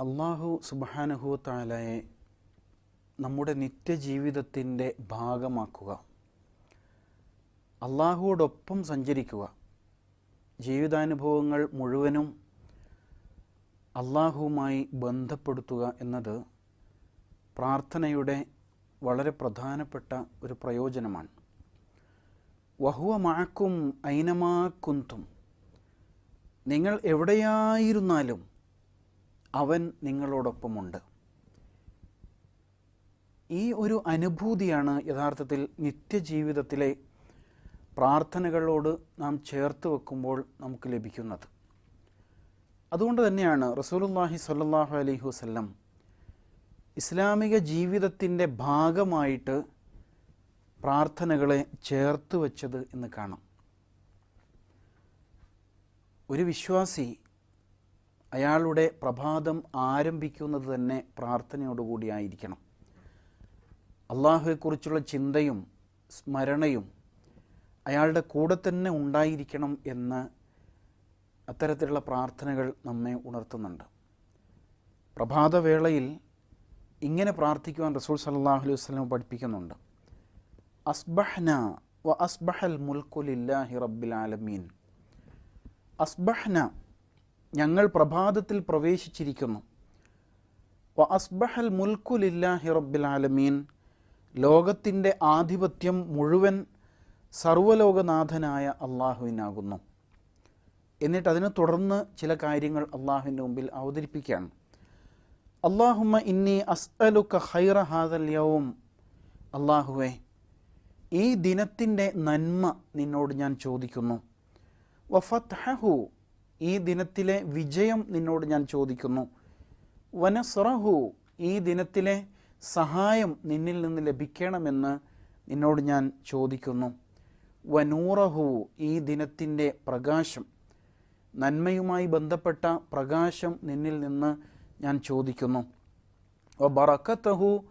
അള്ളാഹു സുബാനഹു താലയെ നമ്മുടെ നിത്യജീവിതത്തിന്റെ ഭാഗമാക്കുക. അള്ളാഹുവോടൊപ്പം സഞ്ചരിക്കുക. ജീവിതാനുഭവങ്ങൾ മുഴുവനും അള്ളാഹുവുമായി ബന്ധപ്പെടുത്തുക എന്നത് പ്രാർത്ഥനയുടെ വളരെ പ്രധാനപ്പെട്ട ഒരു പ്രയോജനമാണ്. വഹുവ മാക്കും ഐനമാ കുന്തും. നിങ്ങൾ എവിടെയായിരുന്നാലും അവൻ നിങ്ങളോടൊപ്പമുണ്ട്. ഈ ഒരു അനുഭൂതിയാണ് യഥാർത്ഥത്തിൽ നിത്യജീവിതത്തിലെ പ്രാർത്ഥനകളോട് നാം ചേർത്ത് വെക്കുമ്പോൾ നമുക്ക് ലഭിക്കുന്നത്. അതുകൊണ്ട് തന്നെയാണ് റസൂലുല്ലാഹി സ്വല്ലല്ലാഹു അലൈഹി വസല്ലം ഇസ്ലാമിക ജീവിതത്തിന്റെ ഭാഗമായിട്ട് പ്രാർത്ഥനകളെ ചേർത്ത് വച്ചത് എന്ന് കാണാം. ഒരു വിശ്വാസി അയാളുടെ പ്രഭാതം ആരംഭിക്കുന്നത് തന്നെ പ്രാർത്ഥനയോടുകൂടിയായിരിക്കണം അള്ളാഹുവെക്കുറിച്ചുള്ള ചിന്തയും സ്മരണയും അയാളുടെ കൂടെ തന്നെ ഉണ്ടായിരിക്കണം എന്ന് അത്തരത്തിലുള്ള പ്രാർത്ഥനകൾ നമ്മെ ഉണർത്തുന്നുണ്ട്. പ്രഭാതവേളയിൽ ഇങ്ങനെ പ്രാർത്ഥിക്കുവാൻ റസൂൽ സല്ലാഹു അലൈഹി വസ്ലം പഠിപ്പിക്കുന്നുണ്ട്. അസ്ബഹ്ന വ അസ്ബഹൽ മുൽക്കുലില്ലാഹി റബ്ബിൽ ആലമീൻ. അസ്ബഹ്ന ഞങ്ങൾ പ്രഭാതത്തിൽ പ്രവേശിച്ചിരിക്കുന്നു. വ അസ്ബഹൽ മുൽക്കുലില്ലാഹി റബ്ബിൽ ആലമീൻ. ലോകത്തിന്റെ ആധിപത്യം മുഴുവൻ സർവലോകനാഥനായ അള്ളാഹുവിനാകുന്നു. എന്നിട്ട് അതിനെ തുടർന്ന് ചില കാര്യങ്ങൾ അള്ളാഹുവിന്റെ മുമ്പിൽ അവതരിപ്പിക്കുകയാണ്. അള്ളാഹുമ്മ ഇന്നി അസ്അലുക്ക ഹൈറ ഹാദൽ യൗം. അള്ളാഹുവേ ഈ ദിനത്തിന്റെ നന്മ നിന്നോട് ഞാൻ ചോദിക്കുന്നു. വഫത്ഹു ഈ ദിനത്തിലെ വിജയം നിന്നോട് ഞാൻ ചോദിക്കുന്നു. വനസ്റഹു ഈ ദിനത്തിലെ സഹായം നിന്നിൽ നിന്ന് ലഭിക്കണമെന്ന് നിന്നോട് ഞാൻ ചോദിക്കുന്നു. വനൂറഹു ഈ ദിനത്തിന്റെ പ്രകാശം. നന്മയുമായി ബന്ധപ്പെട്ട പ്രകാശം നിന്നിൽ നിന്ന് ഞാൻ ചോദിക്കുന്നു. വ ബറക്കത്തഹു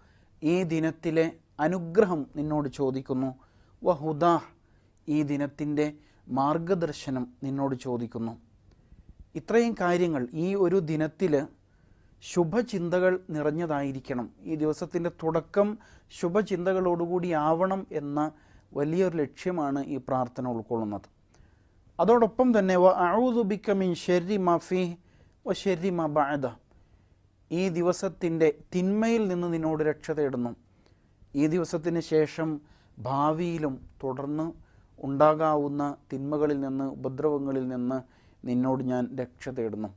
ഈ ദിനത്തിലെ അനുഗ്രഹം നിന്നോട് ചോദിക്കുന്നു. വ ഹുദാഹ് ഈ ദിനത്തിന്റെ മാർഗദർശനം നിന്നോട് ചോദിക്കുന്നു. ഇത്രയും കാര്യങ്ങൾ ഈ ഒരു ദിനത്തിൽ ശുഭചിന്തകൾ നിറഞ്ഞതായിരിക്കണം. ഈ ദിവസത്തിന്റെ തുടക്കം ശുഭചിന്തകളോടുകൂടി ആവണം എന്ന വലിയൊരു ലക്ഷ്യമാണ് ഈ പ്രാർത്ഥന ഉൾക്കൊള്ളുന്നത്. അതോടൊപ്പം തന്നെ വ അഊദുബിക്ക മിൻ ഷെരി മഫി വ ഷെരി മബാദ ഈ ദിവസത്തിന്റെ തിന്മയിൽ നിന്ന് നിന്നോട് രക്ഷ തേടുന്നു. ഈ ദിവസത്തിന് ശേഷം ഭാവിയിലും തുടർന്ന് ഉണ്ടാകാവുന്ന തിന്മകളിൽ നിന്ന് ഉപദ്രവങ്ങളിൽ നിന്ന് നിന്നോട് ഞാൻ രക്ഷ തേടുന്നു.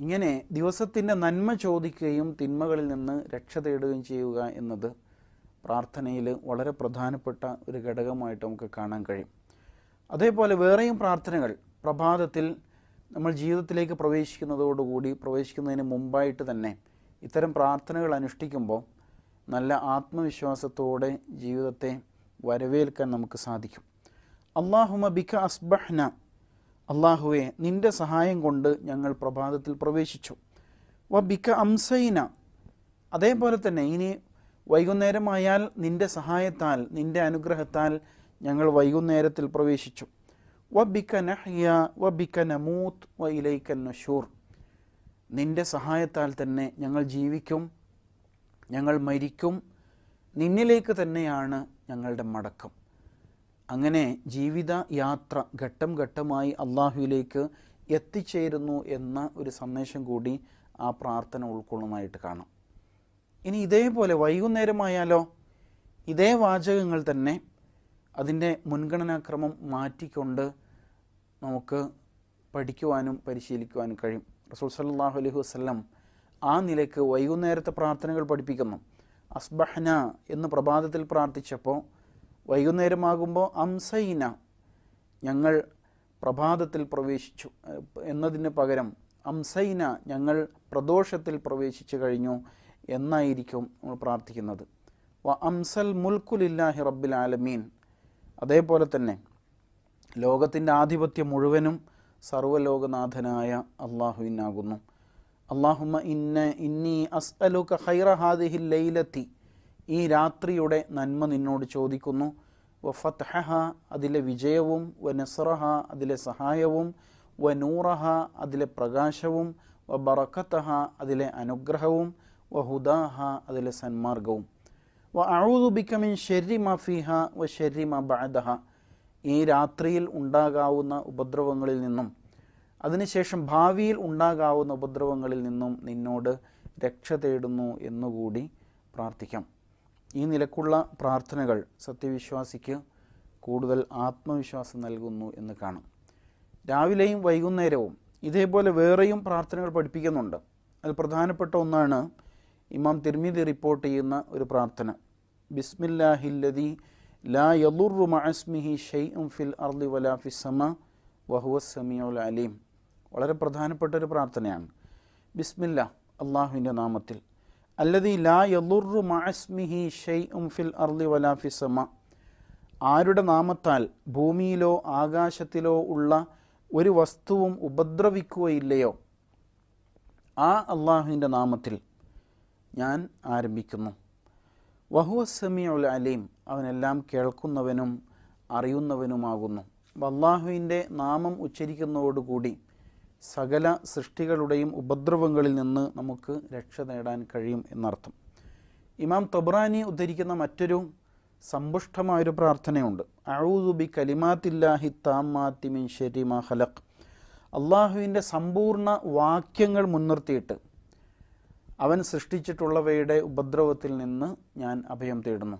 ഇങ്ങനെ ദിവസത്തിന്റെ നന്മ ചോദിക്കുകയും തിന്മകളിൽ നിന്ന് രക്ഷ തേടുകയും ചെയ്യുക എന്നത് പ്രാർത്ഥനയിൽ വളരെ പ്രധാനപ്പെട്ട ഒരു ഘടകമായിട്ട് നമുക്ക് കാണാൻ കഴിയും. അതേപോലെ വേറെയും പ്രാർത്ഥനകൾ പ്രഭാതത്തിൽ നമ്മൾ ജീവിതത്തിലേക്ക് പ്രവേശിക്കുന്നതോടുകൂടി പ്രവേശിക്കുന്നതിന് മുമ്പായിട്ട് തന്നെ ഇത്തരം പ്രാർത്ഥനകൾ അനുഷ്ഠിക്കുമ്പോൾ നല്ല ആത്മവിശ്വാസത്തോടെ ജീവിതത്തെ വരവേൽക്കാൻ നമുക്ക് സാധിക്കും. അള്ളാഹുമ ബിക അസ്ബഹ്ന അള്ളാഹുവെ നിന്റെ സഹായം കൊണ്ട് ഞങ്ങൾ പ്രഭാതത്തിൽ പ്രവേശിച്ചു. വ ബിക്ക അംസൈന. അതേപോലെ തന്നെ ഇനി വൈകുന്നേരമായാൽ നിന്റെ സഹായത്താൽ നിന്റെ അനുഗ്രഹത്താൽ ഞങ്ങൾ വൈകുന്നേരത്തിൽ പ്രവേശിച്ചു. വ ബിക്ക നഹ്യ വ ബിക്ക നമൂത്ത് വ ഇലൈക്ക നഷൂർ. നിന്റെ സഹായത്താൽ തന്നെ ഞങ്ങൾ ജീവിക്കും ഞങ്ങൾ മരിക്കും നിന്നിലേക്ക് തന്നെയാണ് ഞങ്ങളുടെ മടക്കം. അങ്ങനെ ജീവിത യാത്ര ഘട്ടം ഘട്ടമായി അള്ളാഹുവിലേക്ക് എത്തിച്ചേരുന്നു എന്ന ഒരു സന്ദേശം കൂടി ആ പ്രാർത്ഥന ഉൾക്കൊള്ളുന്നതായിട്ട് കാണാം. ഇനി ഇതേപോലെ വൈകുന്നേരമായാലോ ഇതേ വാചകങ്ങൾ തന്നെ അതിന്റെ മുൻഗണനാക്രമം മാറ്റിക്കൊണ്ട് നമുക്ക് പഠിക്കുവാനും പരിശീലിക്കുവാനും കഴിയും. റസൂൽ സല്ലാഹു അലൈഹി വസ്ലം ആ നിലയ്ക്ക് വൈകുന്നേരത്തെ പ്രാർത്ഥനകൾ പഠിപ്പിക്കുന്നു. അസ്ബഹന എന്ന് പ്രഭാതത്തിൽ പ്രാർത്ഥിച്ചപ്പോൾ വൈകുന്നേരമാകുമ്പോൾ അംസൈന ഞങ്ങൾ പ്രഭാതത്തിൽ പ്രവേശിച്ചു. എന്നതിന് പകരം അംസൈന ഞങ്ങൾ പ്രദോഷത്തിൽ പ്രവേശിച്ചു കഴിഞ്ഞു എന്നായിരിക്കും നമ്മൾ പ്രാർത്ഥിക്കുന്നത്. വ അംസൽ മുൽക്കുലില്ലാഹി റബ്ബിൽ ആലമീൻ. അതേപോലെ തന്നെ ലോകത്തിന്റെ ആധിപത്യം മുഴുവനും സർവലോകനാഥനായ അള്ളാഹുവിനാകുന്നു. അള്ളാഹുമ ഇന്ന ഇന്നി അസ്അലുക ഖൈറ ഹാദിഹിൽ ലൈലത്തി. ഈ രാത്രിയുടെ നന്മ നിന്നോട് ചോദിക്കുന്നു. വ ഫത്ഹഹ അതിലെ വിജയവും വ നസ്റഹ അതിലെ സഹായവും വ നൂറഹ അതിലെ പ്രകാശവും വ ബറക്കത്തഹ അതിലെ അനുഗ്രഹവും വ ഹുദാഹ അതിലെ സന്മാർഗവും. വ അഴുതുബിക്കമിൻ ഷെരി മഫിഹ ഫിഹ വ ഷെരി മ ബഅദഹ. ഈ രാത്രിയിൽ ഉണ്ടാകാവുന്ന ഉപദ്രവങ്ങളിൽ നിന്നും അതിനുശേഷം ഭാവിയിൽ ഉണ്ടാകാവുന്ന ഉപദ്രവങ്ങളിൽ നിന്നും നിന്നോട് രക്ഷ തേടുന്നു എന്നുകൂടി പ്രാർത്ഥിക്കാം. ഈ നിലക്കുള്ള പ്രാർത്ഥനകൾ സത്യവിശ്വാസിക്ക് കൂടുതൽ ആത്മവിശ്വാസം നൽകുന്നു എന്ന് കാണും. രാവിലെയും വൈകുന്നേരവും ഇതേപോലെ വേറെയും പ്രാർത്ഥനകൾ പഠിപ്പിക്കുന്നുണ്ട്. അതിൽ പ്രധാനപ്പെട്ട ഒന്നാണ് ഇമാം തിരുമിതി റിപ്പോർട്ട് ചെയ്യുന്ന ഒരു പ്രാർത്ഥന. ബിസ്മില്ലാഹില്ലതി ലാ യദുറു മഅസ്മിഹി ഷെയ്ഉം ഫിൽ അർളി വലാ ഫിസ്സമ വഹുവ സമീഉൽ അലീം. വളരെ പ്രധാനപ്പെട്ട ഒരു പ്രാർത്ഥനയാണ്. ബിസ്മില്ല അള്ളാഹുവിന്റെ നാമത്തിൽ. അല്ലതി ലാ യലുറു മഅസ്മിഹി ഷെയ്ഉം ഫിൽ അർലി വലാ സമ. ആരുടെ നാമത്താൽ ഭൂമിയിലോ ആകാശത്തിലോ ഉള്ള ഒരു വസ്തുവും ഉപദ്രവിക്കുകയില്ലയോ? ആ അള്ളാഹുവിന്റെ നാമത്തിൽ ഞാൻ ആരംഭിക്കുന്നു. വഹുവ സമീഉൽ അലീം. അവനെല്ലാം കേൾക്കുന്നവനും അറിയുന്നവനുമാകുന്നു. അള്ളാഹുവിന്റെ നാമം ഉച്ചരിക്കുന്നതോടുകൂടി സകല സൃഷ്ടികളുടെയും ഉപദ്രവങ്ങളിൽ നിന്ന് നമുക്ക് രക്ഷ നേടാൻ കഴിയും എന്നർത്ഥം. ഇമാം തബ്രാനി ഉദ്ധരിക്കുന്ന മറ്റൊരു സമ്പുഷ്ടമായൊരു പ്രാർത്ഥനയുണ്ട്. അഴൂദുബി കലിമാത്തില്ലാഹി താമാത്തി മിൻ ഷെരി മാ ഹലഖ് അള്ളാഹുവിന്റെ സമ്പൂർണ വാക്യങ്ങൾ മുൻനിർത്തിയിട്ട് അവൻ സൃഷ്ടിച്ചിട്ടുള്ളവയുടെ ഉപദ്രവത്തിൽ നിന്ന് ഞാൻ അഭയം തേടുന്നു.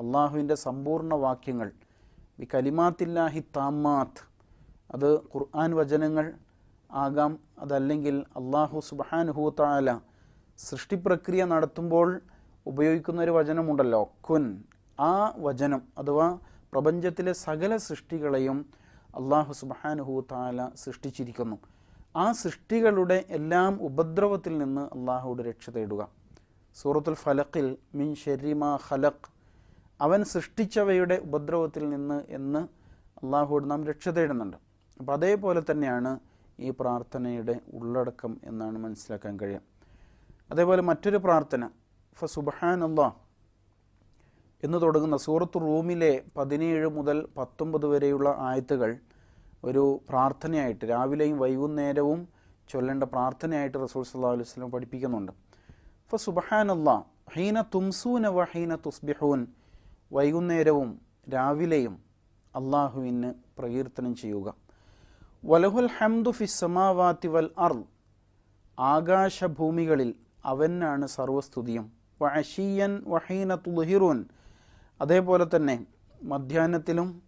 അള്ളാഹുവിന്റെ സമ്പൂർണ വാക്യങ്ങൾ ബി കലിമാത്തില്ലാഹി താമാത്ത് അത് ഖുർആൻ വചനങ്ങൾ ആകാം. അതല്ലെങ്കിൽ അള്ളാഹു സുബാനുഹൂത്താല താല സൃഷ്ടിപ്രക്രിയ നടത്തുമ്പോൾ ഉപയോഗിക്കുന്ന ഒരു വചനമുണ്ടല്ലോ കുൻ. ആ വചനം അഥവാ പ്രപഞ്ചത്തിലെ സകല സൃഷ്ടികളെയും അള്ളാഹു സുബാനുഹൂത്താല താല സൃഷ്ടിച്ചിരിക്കുന്നു. ആ സൃഷ്ടികളുടെ എല്ലാം ഉപദ്രവത്തിൽ നിന്ന് അള്ളാഹുവിടെ രക്ഷ തേടുക. സൂറത്തുൽ ഫലഖിൽ മിൻ ഷെരിമാ ഖലഖ് അവൻ സൃഷ്ടിച്ചവയുടെ ഉപദ്രവത്തിൽ നിന്ന് എന്ന് അള്ളാഹുവോട് നാം രക്ഷ തേടുന്നുണ്ട്. അപ്പോൾ അതേപോലെ തന്നെയാണ് ഈ പ്രാർത്ഥനയുടെ ഉള്ളടക്കം എന്നാണ് മനസ്സിലാക്കാൻ കഴിയുക. അതേപോലെ മറ്റൊരു പ്രാർത്ഥന ഫ അള്ളാഹ് എന്ന് തുടങ്ങുന്ന സൂറത്ത് റൂമിലെ പതിനേഴ് മുതൽ പത്തൊമ്പത് വരെയുള്ള ആയത്തുകൾ ഒരു പ്രാർത്ഥനയായിട്ട് രാവിലെയും വൈകുന്നേരവും ചൊല്ലേണ്ട പ്രാർത്ഥനയായിട്ട് റസൂൽ സല്ലാ അലൈഹി സ്വലം പഠിപ്പിക്കുന്നുണ്ട്. ഫ അള്ളാഹ് ഹീന തുംസൂന വ ഹീന തുസ്ബിഹൂൻ. വൈകുന്നേരവും രാവിലെയും അള്ളാഹുവിന് പ്രകീർത്തനം ചെയ്യുക. വലഹുൽ ഹംദു ഫി സമാവാത്തി വൽ അർ ആകാശഭൂമികളിൽ അവനാണ് സർവസ്തുതിയും. വഷീയൻ വഹീന തുഹിറൂൻ അതേപോലെ തന്നെ മധ്യാഹ്നത്തിലും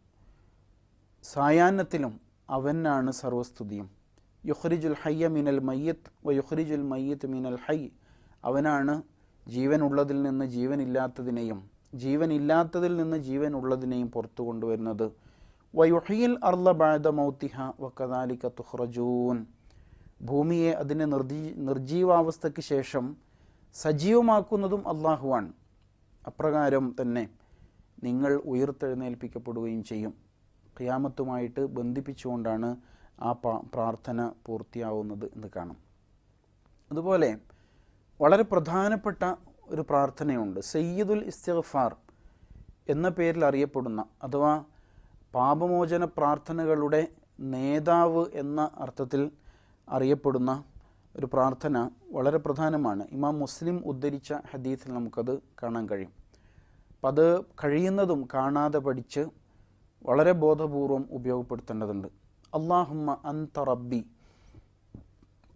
സായാഹ്നത്തിലും അവനാണ് സർവസ്തുതിയും. യുഹ്രിജുൽ ഹയ്യ മിനൽ മയ്യത്ത് വ യുഹ്രിജുൽ മയ്യത്ത് മിനൽ ഹൈ അവനാണ് ജീവനുള്ളതിൽ നിന്ന് ജീവനില്ലാത്തതിനെയും ജീവനില്ലാത്തതിൽ നിന്ന് ജീവനുള്ളതിനെയും പുറത്തു കൊണ്ടുവരുന്നത്. വയുഹിയിൽ അർല ബാദ തുഹ്റജൂൻ ഭൂമിയെ അതിനെ നിർജീ നിർജീവാവസ്ഥയ്ക്ക് ശേഷം സജീവമാക്കുന്നതും അള്ളാഹുവാണ് അപ്രകാരം തന്നെ നിങ്ങൾ ഉയർത്തെഴുന്നേൽപ്പിക്കപ്പെടുകയും ചെയ്യും. ഖിയാമത്തുമായിട്ട് ബന്ധിപ്പിച്ചുകൊണ്ടാണ് ആ പ്രാർത്ഥന പൂർത്തിയാവുന്നത് എന്ന് കാണും. അതുപോലെ വളരെ പ്രധാനപ്പെട്ട ഒരു പ്രാർത്ഥനയുണ്ട്. സയ്യിദുൽ ഇസ്തിഗ്ഫാർ എന്ന പേരിൽ അറിയപ്പെടുന്ന അഥവാ പാപമോചന പ്രാർത്ഥനകളുടെ നേതാവ് എന്ന അർത്ഥത്തിൽ അറിയപ്പെടുന്ന ഒരു പ്രാർത്ഥന വളരെ പ്രധാനമാണ്. ഇമാം മുസ്ലിം ഉദ്ധരിച്ച ഹദീസിൽ നമുക്കത് കാണാൻ കഴിയും. അപ്പം അത് കഴിയുന്നതും കാണാതെ പഠിച്ച് വളരെ ബോധപൂർവം ഉപയോഗപ്പെടുത്തേണ്ടതുണ്ട്. അള്ളാഹുമ്മ അന്ത റബ്ബി.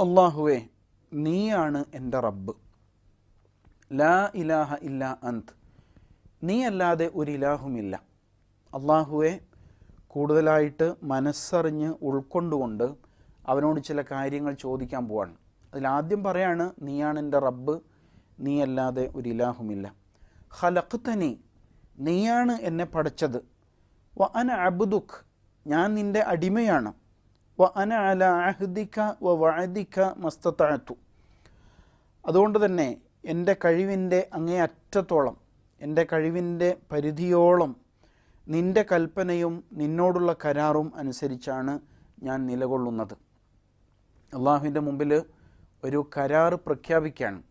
അള്ളാഹുവേ നീയാണ് എന്റെ റബ്ബ്. ലാ ഇലാഹ ഇല്ല അന്ത്. നീ അല്ലാതെ ഒരു ഇലാഹുമില്ല. അള്ളാഹുവെ കൂടുതലായിട്ട് മനസ്സറിഞ്ഞ് ഉൾക്കൊണ്ടുകൊണ്ട് അവനോട് ചില കാര്യങ്ങൾ ചോദിക്കാൻ പോവാണ്. അതിലാദ്യം പറയാണ് നീയാണ് എന്റെ റബ്ബ് നീ അല്ലാതെ ഒരു ഇലാഹുമില്ല. ഹലഖ്തനി നീയാണ് എന്നെ പഠിച്ചത് വ അന അബുദുഖ് ഞാൻ നിന്റെ അടിമയാണ്. വ അന അല അഹ്ദിക്ക വ വഅദിക്ക മസ്തത്താഴത്തു അതുകൊണ്ട് തന്നെ എന്റെ കഴിവിന്റെ അങ്ങേ അറ്റത്തോളം എന്റെ കഴിവിന്റെ പരിധിയോളം നിന്റെ കൽപ്പനയും നിന്നോടുള്ള കരാറും അനുസരിച്ചാണ് ഞാൻ നിലകൊള്ളുന്നത്. അള്ളാഹുവിന്റെ മുമ്പിൽ ഒരു കരാർ പ്രഖ്യാപിക്കുകയാണ്.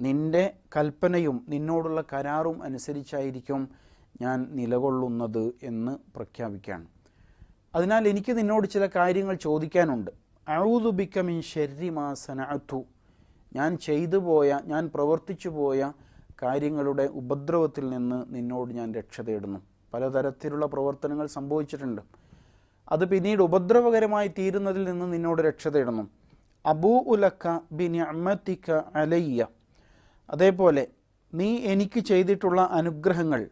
നിന്റെ കൽപ്പനയും നിന്നോടുള്ള കരാറും അനുസരിച്ചായിരിക്കും ഞാൻ നിലകൊള്ളുന്നത് എന്ന് പ്രഖ്യാപിക്കുകയാണ്. അതിനാൽ എനിക്ക് നിന്നോട് ചില കാര്യങ്ങൾ ചോദിക്കാനുണ്ട്. അഴുതുബിക്കമിൻ മിൻ ഷെരി മാ സനഅത്തു. ഞാൻ ചെയ്തു പോയ ഞാൻ പ്രവർത്തിച്ചു പോയ കാര്യങ്ങളുടെ ഉപദ്രവത്തിൽ നിന്ന് നിന്നോട് ഞാൻ രക്ഷ തേടുന്നു. പലതരത്തിലുള്ള പ്രവർത്തനങ്ങൾ സംഭവിച്ചിട്ടുണ്ട്. അത് പിന്നീട് ഉപദ്രവകരമായി തീരുന്നതിൽ നിന്ന് നിന്നോട് രക്ഷ തേടുന്നു. അബൂ ഉലക്ക ബിനിഅമത്തിക്ക അലയ്യ. അതേപോലെ നീ എനിക്ക് ചെയ്തിട്ടുള്ള അനുഗ്രഹങ്ങൾ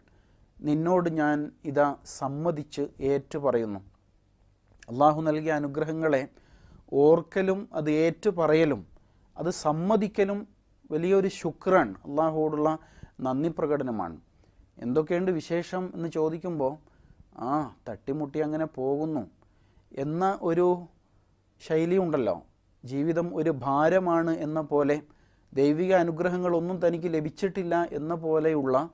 നിന്നോട് ഞാൻ ഇതാ സമ്മതിച്ച് ഏറ്റുപറയുന്നു. അള്ളാഹു നൽകിയ അനുഗ്രഹങ്ങളെ ഓർക്കലും അത് ഏറ്റുപറയലും അത് സമ്മതിക്കലും വലിയൊരു ശുക്രാൻ അള്ളാഹുവോടുള്ള നന്ദി പ്രകടനമാണ്. എന്തൊക്കെയുണ്ട് വിശേഷം എന്ന് ചോദിക്കുമ്പോൾ ആ തട്ടിമുട്ടി അങ്ങനെ പോകുന്നു എന്ന ഒരു ശൈലി ഉണ്ടല്ലോ. ജീവിതം ഒരു ഭാരമാണ് എന്ന പോലെ ദൈവിക അനുഗ്രഹങ്ങളൊന്നും തനിക്ക് ലഭിച്ചിട്ടില്ല എന്ന പോലെയുള്ള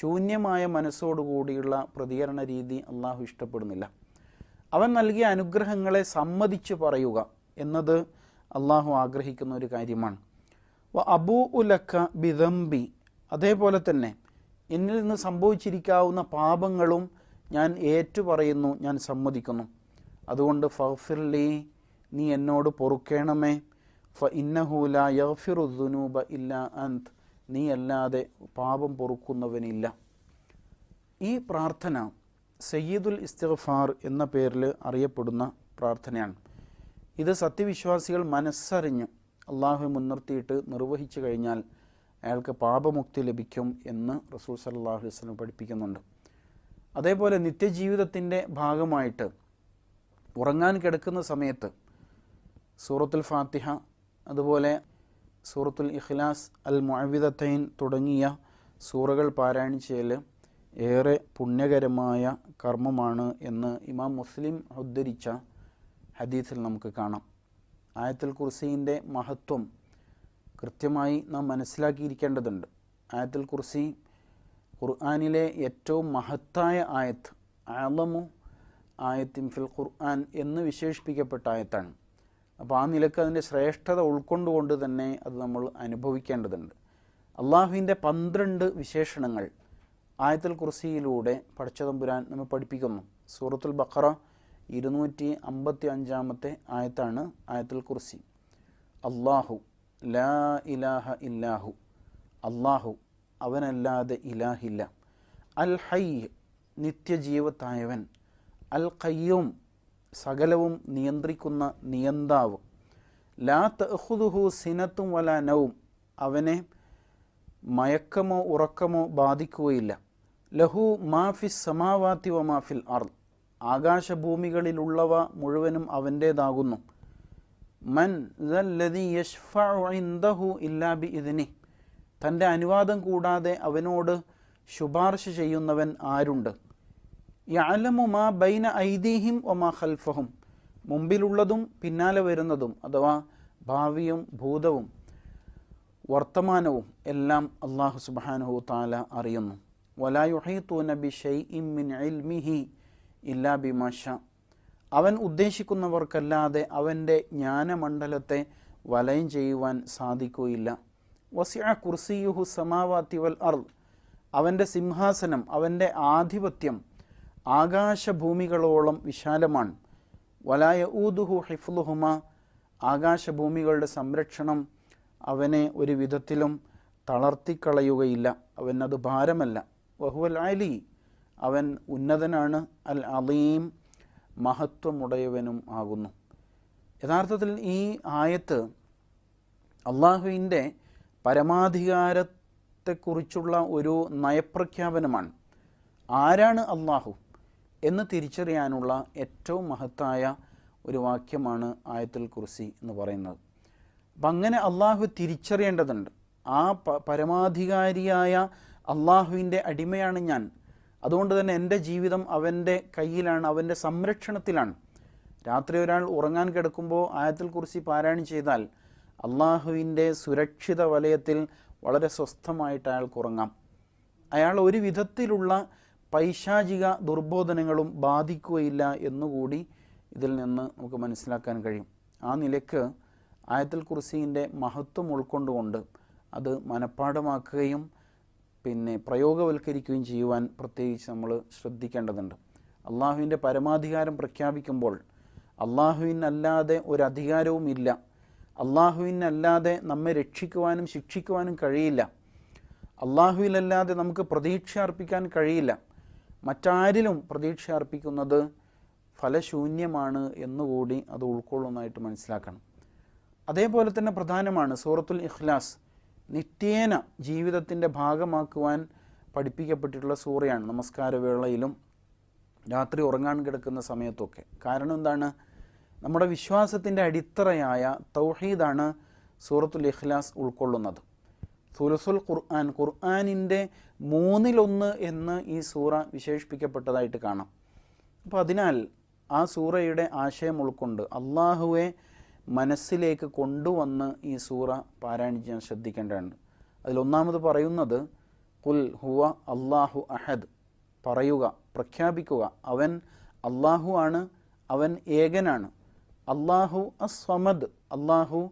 ശൂന്യമായ മനസ്സോടുകൂടിയുള്ള പ്രതികരണ രീതി അള്ളാഹു ഇഷ്ടപ്പെടുന്നില്ല. അവൻ നൽകിയ അനുഗ്രഹങ്ങളെ സമ്മതിച്ച് പറയുക എന്നത് അള്ളാഹു ആഗ്രഹിക്കുന്ന ഒരു കാര്യമാണ്. അബൂ ഉലക്ക ബിദംബി അതേപോലെ തന്നെ എന്നിൽ നിന്ന് സംഭവിച്ചിരിക്കാവുന്ന പാപങ്ങളും ഞാൻ ഏറ്റുപറയുന്നു ഞാൻ സമ്മതിക്കുന്നു. അതുകൊണ്ട് ഫഫിർലി നീ എന്നോട് പൊറുക്കേണമേ. ഫ ഇന്നഹൂല യഫിറുദ്ദുനൂബ ഇല്ല അന്ത് നീ അല്ലാതെ പാപം പൊറുക്കുന്നവനില്ല. ഈ പ്രാർത്ഥന സയ്യിദുൽ ഇസ്തിഗ്ഫാർ എന്ന പേരിൽ അറിയപ്പെടുന്ന പ്രാർത്ഥനയാണ്. ഇത് സത്യവിശ്വാസികൾ മനസ്സറിഞ്ഞ് അള്ളാഹു മുൻനിർത്തിയിട്ട് നിർവഹിച്ചു കഴിഞ്ഞാൽ അയാൾക്ക് പാപമുക്തി ലഭിക്കും എന്ന് റസൂൽ സല്ലാഹു വസ്ലം പഠിപ്പിക്കുന്നുണ്ട്. അതേപോലെ നിത്യജീവിതത്തിന്റെ ഭാഗമായിട്ട് ഉറങ്ങാൻ കിടക്കുന്ന സമയത്ത് സൂറത്തുൽ ഫാത്തിഹ അതുപോലെ സൂറത്തുൽ ഇഖ്ലാസ് അൽ മുഅവിദത്തൈൻ തുടങ്ങിയ സൂറകൾ പാരായണം ഏറെ പുണ്യകരമായ കർമ്മമാണ് എന്ന് ഇമാം മുസ്ലിം ഉദ്ധരിച്ച ഹദീസിൽ നമുക്ക് കാണാം. ആയത്തുൽ കുർസീന്റെ മഹത്വം കൃത്യമായി നാം മനസ്സിലാക്കിയിരിക്കേണ്ടതുണ്ട്. ആയത്തുൽ കുർസി ഖുർആാനിലെ ഏറ്റവും മഹത്തായ ആയത്ത് ആലമു ആയത്തിൻ ഫിൽ ഖുർആൻ എന്ന് വിശേഷിപ്പിക്കപ്പെട്ട ആയത്താണ്. അപ്പോൾ ആ നിലയ്ക്ക് അതിന്റെ ശ്രേഷ്ഠത ഉൾക്കൊണ്ടുകൊണ്ട് തന്നെ അത് നമ്മൾ അനുഭവിക്കേണ്ടതുണ്ട്. അള്ളാഹുവിന്റെ പന്ത്രണ്ട് വിശേഷണങ്ങൾ ആയത്തുൽ കുർസിയിലൂടെ പഠിച്ചതമ്പുരാൻ നമ്മൾ പഠിപ്പിക്കുന്നു. സൂറത്തുൽ ബഖറ ഇരുന്നൂറ്റി അമ്പത്തി അഞ്ചാമത്തെ ആയത്താണ് ആയത്തുൽ കുർസി. അള്ളാഹു ലാ ഇലാഹ ഇല്ലാഹു. അള്ളാഹു അവനല്ലാതെ ഇലാഹില്ല. അൽ ഹൈ നിത്യജീവത്തായവൻ അൽ ഖയ്യൂം സകലവും നിയന്ത്രിക്കുന്ന നിയന്താവ്. ലാ തഹുദുഹു സിനത്തും വല നവും അവനെ മയക്കമോ ഉറക്കമോ ബാധിക്കുകയില്ല. ലഹു മാഫി സമാവാത്തി വ മാഫിൽ അർ ആകാശഭൂമികളിലുള്ളവ മുഴുവനും അവന്റേതാകുന്നു മൻ ذا الذي يشفع عنده ബി ഇതിനി തന്റെ അനുവാദം കൂടാതെ അവനോട് ശുപാർശ ചെയ്യുന്നവൻ ആരുണ്ട്? യഅലമു മാ ബൈന ഐദീഹിം ഒമാ ഖൽഫഹും. മുമ്പിലുള്ളതും പിന്നാലെ വരുന്നതും അഥവാ ഭാവിയും ഭൂതവും വർത്തമാനവും എല്ലാം അള്ളാഹു സുബ്ഹാനഹു താല അറിയുന്നു. വലായുഹൈ ബി ഷൈഇം മിൻ ഇൽമിഹി ഇല്ലാ ബിമാഷ അവൻ ഉദ്ദേശിക്കുന്നവർക്കല്ലാതെ അവന്റെ ജ്ഞാനമണ്ഡലത്തെ വലയം ചെയ്യുവാൻ സാധിക്കുകയില്ല. വസിയ കുർസിയുഹു സമാവാത്തി വൽ അർ അവന്റെ സിംഹാസനം അവന്റെ ആധിപത്യം ആകാശഭൂമികളോളം വിശാലമാണ്. വലായ ഊദുഹു ഹിഫ്ലുഹുമ ആകാശഭൂമികളുടെ സംരക്ഷണം അവനെ ഒരു വിധത്തിലും തളർത്തിക്കളയുകയില്ല. അവനത് ഭാരമല്ല. വഹുവൽ അലി. അവൻ ഉന്നതനാണ്. അൽ അലീം. മഹത്വമുടയവനും ആകുന്നു. യഥാർത്ഥത്തിൽ ഈ ആയത്ത് അള്ളാഹുവിന്റെ പരമാധികാരത്തെക്കുറിച്ചുള്ള ഒരു നയപ്രഖ്യാപനമാണ്. ആരാണ് അള്ളാഹു എന്ന് തിരിച്ചറിയാനുള്ള ഏറ്റവും മഹത്തായ ഒരു വാക്യമാണ് ആയത്തുൽ കുർസി എന്ന് പറയുന്നത്. അപ്പം അങ്ങനെ അള്ളാഹു തിരിച്ചറിയേണ്ടതുണ്ട്. ആ പരമാധികാരിയായ അള്ളാഹുവിന്റെ അടിമയാണ് ഞാൻ. അതുകൊണ്ട് തന്നെ എന്റെ ജീവിതം അവന്റെ കയ്യിലാണ് അവന്റെ സംരക്ഷണത്തിലാണ്. രാത്രി ഒരാൾ ഉറങ്ങാൻ കിടക്കുമ്പോൾ ആയത്തിൽ കുറിച്ച് പാരായണം ചെയ്താൽ അള്ളാഹുവിന്റെ സുരക്ഷിത വലയത്തിൽ വളരെ സ്വസ്ഥമായിട്ട് അയാൾക്ക് ഉറങ്ങാം. അയാൾ ഒരു വിധത്തിലുള്ള പൈശാചിക ദുർബോധനങ്ങളും ബാധിക്കുകയില്ല എന്നുകൂടി ഇതിൽ നിന്ന് നമുക്ക് മനസ്സിലാക്കാൻ കഴിയും. ആ നിലയ്ക്ക് ആയത്തിൽ കുർസീന്റെ മഹത്വം ഉൾക്കൊണ്ടുകൊണ്ട് അത് മനഃപ്പാടമാക്കുകയും പിന്നെ പ്രയോഗവൽക്കരിക്കുകയും ചെയ്യുവാൻ പ്രത്യേകിച്ച് നമ്മൾ ശ്രദ്ധിക്കേണ്ടതുണ്ട്. അള്ളാഹുവിന്റെ പരമാധികാരം പ്രഖ്യാപിക്കുമ്പോൾ അള്ളാഹുവിനല്ലാതെ ഒരധികാരവും ഇല്ല. അള്ളാഹുവിനല്ലാതെ നമ്മെ രക്ഷിക്കുവാനും ശിക്ഷിക്കുവാനും കഴിയില്ല. അള്ളാഹുവിലല്ലാതെ നമുക്ക് പ്രതീക്ഷ അർപ്പിക്കാൻ കഴിയില്ല. മറ്റാരിലും പ്രതീക്ഷ അർപ്പിക്കുന്നത് ഫലശൂന്യമാണ് എന്നുകൂടി അത് ഉൾക്കൊള്ളുന്നതായിട്ട് മനസ്സിലാക്കണം. അതേപോലെ തന്നെ പ്രധാനമാണ് സൂറത്തുൽ ഇഖ്ലാസ്. നിത്യേന ജീവിതത്തിന്റെ ഭാഗമാക്കുവാൻ പഠിപ്പിക്കപ്പെട്ടിട്ടുള്ള സൂറയാണ് നമസ്കാര വേളയിലും രാത്രി ഉറങ്ങാൻ കിടക്കുന്ന സമയത്തൊക്കെ. കാരണം എന്താണ്? നമ്മുടെ വിശ്വാസത്തിന്റെ അടിത്തറയായ തൗഹീദാണ് സൂറത്തുൽ ഇഖ്ലാസ് ഉൾക്കൊള്ളുന്നത്. സുലസുൽ ഖുർആൻ ഖുർആാനിന്റെ മൂന്നിലൊന്ന് എന്ന് ഈ സൂറ വിശേഷിപ്പിക്കപ്പെട്ടതായിട്ട് കാണാം. അപ്പോൾ അതിനാൽ ആ സൂറയുടെ ആശയം ഉൾക്കൊണ്ട് അള്ളാഹുവെ മനസ്സിലേക്ക് കൊണ്ടുവന്ന് ഈ സൂറ പാരായണം ചെയ്യാൻ ശ്രദ്ധിക്കേണ്ടതുണ്ട്. അതിലൊന്നാമത് പറയുന്നത് കുൽ ഹുവ അള്ളാഹു അഹദ്. പറയുക പ്രഖ്യാപിക്കുക. അവൻ അള്ളാഹു ആണ് അവൻ ഏകനാണ്. അള്ളാഹു അസ്വമദ് അള്ളാഹു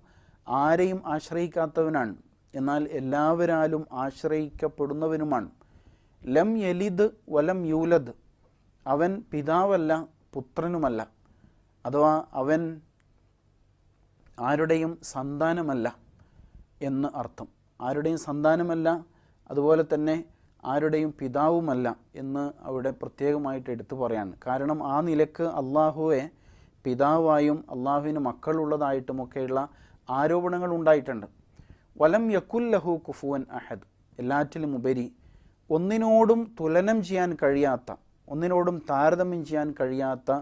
ആരെയും ആശ്രയിക്കാത്തവനാണ്. എന്നാൽ എല്ലാവരാലും ആശ്രയിക്കപ്പെടുന്നവനുമാണ്. ലം യലിദ് വലം യൂലദ്. അവൻ പിതാവല്ല പുത്രനുമല്ല. അഥവാ അവൻ ആരുടെയും സന്താനമല്ല എന്ന് അർത്ഥം. ആരുടെയും സന്താനമല്ല അതുപോലെ തന്നെ ആരുടെയും പിതാവുമല്ല എന്ന് അവിടെ പ്രത്യേകമായിട്ട് എടുത്തു പറയാണ്. കാരണം ആ നിലയ്ക്ക് അള്ളാഹുവെ പിതാവായും അള്ളാഹുവിന് മക്കളുള്ളതായിട്ടുമൊക്കെയുള്ള ആരോപണങ്ങൾ ഉണ്ടായിട്ടുണ്ട്. വലം യക്കുല്ലഹു കുഫുവൻ അഹദ്. എല്ലാറ്റിലും ഉപരി ഒന്നിനോടും തുലനം ചെയ്യാൻ കഴിയാത്ത ഒന്നിനോടും താരതമ്യം ചെയ്യാൻ കഴിയാത്ത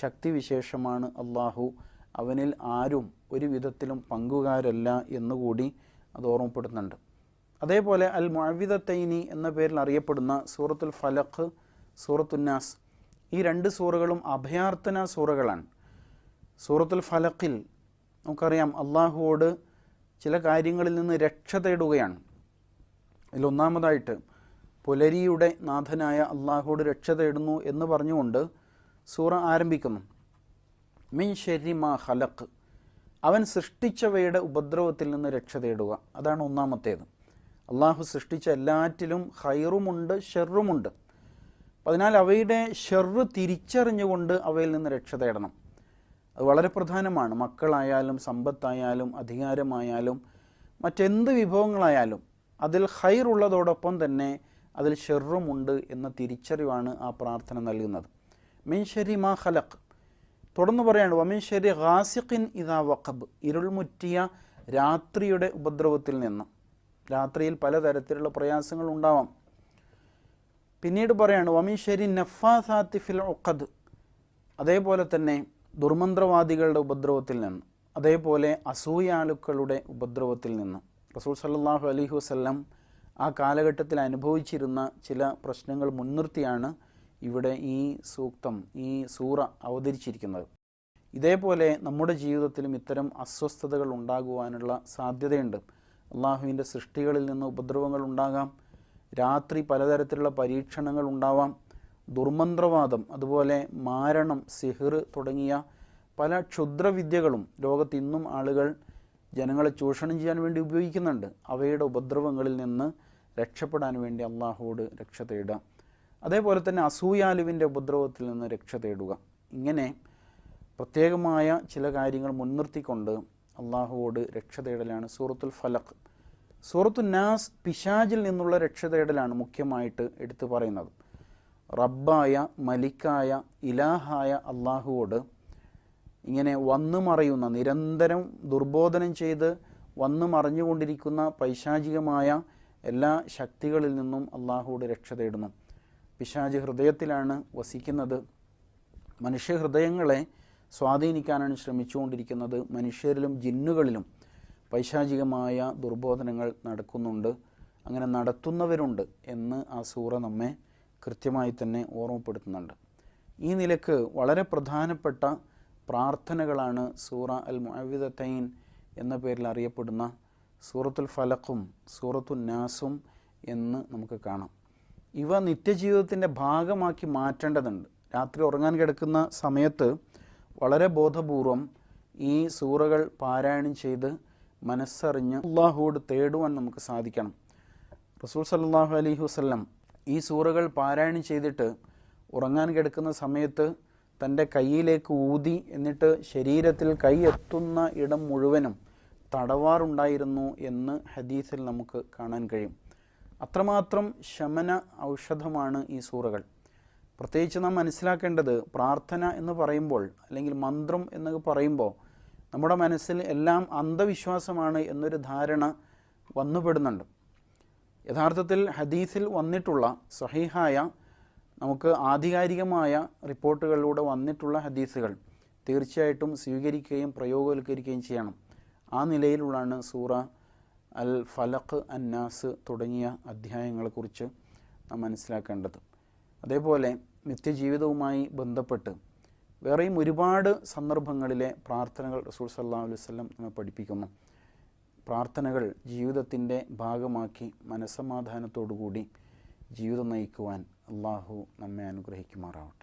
ശക്തിവിശേഷമാണ് അള്ളാഹു അവനിൽ ആരും ഒരു വിധത്തിലും പങ്കുകാരല്ല എന്നുകൂടി അത് ഓർമ്മപ്പെടുന്നുണ്ട്. അതേപോലെ അൽ മുഅവിദത്തൈനി എന്ന പേരിൽ അറിയപ്പെടുന്ന സൂറത്തുൽ ഫലഖ് സൂറത്തുന്നാസ് ഈ രണ്ട് സൂറകളും അഭയാർത്ഥന സൂറകളാണ്. സൂറത്തുൽ ഫലഖിൽ നമുക്കറിയാം അള്ളാഹുവോട് ചില കാര്യങ്ങളിൽ നിന്ന് രക്ഷ തേടുകയാണ്. ഇതിലൊന്നാമതായിട്ട് പുലരിയുടെ നാഥനായ അള്ളാഹുവോട് രക്ഷ തേടുന്നു എന്ന് പറഞ്ഞുകൊണ്ട് സൂറ ആരംഭിക്കുന്നു. മിൻ ഷെരി മാ ഹലക്ക് അവൻ സൃഷ്ടിച്ചവയുടെ ഉപദ്രവത്തിൽ നിന്ന് രക്ഷ തേടുക. അതാണ് ഒന്നാമത്തേത്. അള്ളാഹു സൃഷ്ടിച്ച എല്ലാറ്റിലും ഹൈറുമുണ്ട് ഷെറുമുണ്ട്. അതിനാൽ അവയുടെ ഷെറ് തിരിച്ചറിഞ്ഞുകൊണ്ട് അവയിൽ നിന്ന് രക്ഷ തേടണം. അത് വളരെ പ്രധാനമാണ്. മക്കളായാലും സമ്പത്തായാലും അധികാരമായാലും മറ്റെന്ത് വിഭവങ്ങളായാലും അതിൽ ഹൈറുള്ളതോടൊപ്പം തന്നെ അതിൽ ഷെറുമുണ്ട് എന്ന തിരിച്ചറിവാണ് ആ പ്രാർത്ഥന നൽകുന്നത്. മിൻ ഷെരി മാ ഖലഖ്. തുടർന്ന് പറയാണ് വമിൻ ഹാസിഖിൻ ഇതാ വഖബ്. ഇരുൾമുറ്റിയ രാത്രിയുടെ ഉപദ്രവത്തിൽ നിന്ന്. രാത്രിയിൽ പലതരത്തിലുള്ള പ്രയാസങ്ങൾ ഉണ്ടാവാം. പിന്നീട് പറയാണ് നഫാസാത്തി ഫിൽ ഉഖദ്. അതേപോലെ തന്നെ ദുർമന്ത്രവാദികളുടെ ഉപദ്രവത്തിൽ നിന്ന്. അതേപോലെ അസൂയാലുക്കളുടെ ഉപദ്രവത്തിൽ നിന്ന്. റസൂൽ സല്ലാഹു അലഹി വസ്ല്ലാം ആ കാലഘട്ടത്തിൽ അനുഭവിച്ചിരുന്ന ചില പ്രശ്നങ്ങൾ മുൻനിർത്തിയാണ് ഇവിടെ ഈ സൂക്തം ഈ സൂറ അവതരിച്ചിരിക്കുന്നത്. ഇതേപോലെ നമ്മുടെ ജീവിതത്തിലും ഇത്തരം അസ്വസ്ഥതകൾ ഉണ്ടാകുവാനുള്ള സാധ്യതയുണ്ട്. അള്ളാഹുവിന്റെ സൃഷ്ടികളിൽ നിന്ന് ഉപദ്രവങ്ങൾ ഉണ്ടാകാം. രാത്രി പലതരത്തിലുള്ള പരീക്ഷണങ്ങൾ ഉണ്ടാവാം. ദുർമന്ത്രവാദം അതുപോലെ മാരണം സിഹിർ തുടങ്ങിയ പല ക്ഷുദ്രവിദ്യകളും ലോകത്ത് ഇന്നും ആളുകൾ ജനങ്ങളെ ചൂഷണം ചെയ്യാൻ വേണ്ടി ഉപയോഗിക്കുന്നുണ്ട്. അവയുടെ ഉപദ്രവങ്ങളിൽ നിന്ന് രക്ഷപ്പെടാൻ വേണ്ടി അള്ളാഹുവോട് രക്ഷ തേടുക. അതേപോലെ തന്നെ അസൂയാലുവിന്റെ ഉപദ്രവത്തിൽ നിന്ന് രക്ഷ തേടുക. ഇങ്ങനെ പ്രത്യേകമായ ചില കാര്യങ്ങൾ മുൻനിർത്തിക്കൊണ്ട് അള്ളാഹുവോട് രക്ഷ തേടലാണ് സൂറത്തുൽ ഫലഖ്. സൂറത്തു നാസ് പിശാജിൽ നിന്നുള്ള രക്ഷ തേടലാണ് മുഖ്യമായിട്ട് എടുത്തു പറയുന്നത്. റബ്ബായ മലിക്കായ ഇലാഹായ അള്ളാഹുവോട് ഇങ്ങനെ വന്നു മറയുന്ന നിരന്തരം ദുർബോധനം ചെയ്ത് വന്നു മറിഞ്ഞുകൊണ്ടിരിക്കുന്ന പൈശാചികമായ എല്ലാ ശക്തികളിൽ നിന്നും അള്ളാഹുവോട് രക്ഷ തേടുന്നു. പിശാജ് ഹൃദയത്തിലാണ് വസിക്കുന്നത്. മനുഷ്യ ഹൃദയങ്ങളെ സ്വാധീനിക്കാനാണ് ശ്രമിച്ചുകൊണ്ടിരിക്കുന്നത്. മനുഷ്യരിലും ജിന്നുകളിലും പൈശാചികമായ ദുർബോധനങ്ങൾ നടക്കുന്നുണ്ട്. അങ്ങനെ നടത്തുന്നവരുണ്ട് എന്ന് ആ സൂറ നമ്മെ കൃത്യമായി തന്നെ ഓർമ്മപ്പെടുത്തുന്നുണ്ട്. ഈ നിലയ്ക്ക് വളരെ പ്രധാനപ്പെട്ട പ്രാർത്ഥനകളാണ് സൂറ അൽ മുഅവിദത്തൈൻ എന്ന പേരിൽ അറിയപ്പെടുന്ന സൂറത്തുൽ ഫലഖും സൂറത്തുൽ നാസും എന്ന് നമുക്ക് കാണാം. ഇവ നിത്യജീവിതത്തിന്റെ ഭാഗമാക്കി മാറ്റേണ്ടതുണ്ട്. രാത്രി ഉറങ്ങാൻ കിടക്കുന്ന സമയത്ത് വളരെ ബോധപൂർവം ഈ സൂറകൾ പാരായണം ചെയ്ത് മനസ്സറിഞ്ഞ് അള്ളാഹുവോട് തേടുവാൻ നമുക്ക് സാധിക്കണം. റസൂൽ സല്ലാഹു അലൈഹി വസ്ലം ഈ സൂറകൾ പാരായണം ചെയ്തിട്ട് ഉറങ്ങാൻ കിടക്കുന്ന സമയത്ത് തന്റെ കയ്യിലേക്ക് ഊതി എന്നിട്ട് ശരീരത്തിൽ കൈ എത്തുന്ന ഇടം മുഴുവനും തടവാറുണ്ടായിരുന്നു എന്ന് ഹദീസിൽ നമുക്ക് കാണാൻ കഴിയും. അത്രമാത്രം ശമന ഔഷധമാണ് ഈ സൂറകൾ. പ്രത്യേകിച്ച് നാം മനസ്സിലാക്കേണ്ടത് പ്രാർത്ഥന എന്ന് പറയുമ്പോൾ അല്ലെങ്കിൽ മന്ത്രം എന്നൊക്കെ പറയുമ്പോൾ നമ്മുടെ മനസ്സിൽ എല്ലാം അന്ധവിശ്വാസമാണ് എന്നൊരു ധാരണ വന്നുപെടുന്നുണ്ട്. യഥാർത്ഥത്തിൽ ഹദീസിൽ വന്നിട്ടുള്ള സഹിഹായ നമുക്ക് ആധികാരികമായ റിപ്പോർട്ടുകളിലൂടെ വന്നിട്ടുള്ള ഹദീസുകൾ തീർച്ചയായിട്ടും സ്വീകരിക്കുകയും പ്രയോഗവൽക്കരിക്കുകയും ചെയ്യണം. ആ നിലയിലുള്ളതാണ് സൂറ അൽ ഫലഖ് അന്നാസ് തുടങ്ങിയ അധ്യായങ്ങളെക്കുറിച്ച് നാം മനസ്സിലാക്കേണ്ടത്. അതേപോലെ നിത്യജീവിതവുമായി ബന്ധപ്പെട്ട് വേറെയും ഒരുപാട് സന്ദർഭങ്ങളിലെ പ്രാർത്ഥനകൾ റസൂൽ സല്ലാ അലൈഹി വല്ലം നമ്മെ പഠിപ്പിക്കുന്നു. പ്രാർത്ഥനകൾ ജീവിതത്തിന്റെ ഭാഗമാക്കി മനസ്സമാധാനത്തോടുകൂടി ജീവിതം നയിക്കുവാൻ അള്ളാഹു നമ്മെ അനുഗ്രഹിക്കുമാറാവട്ടെ.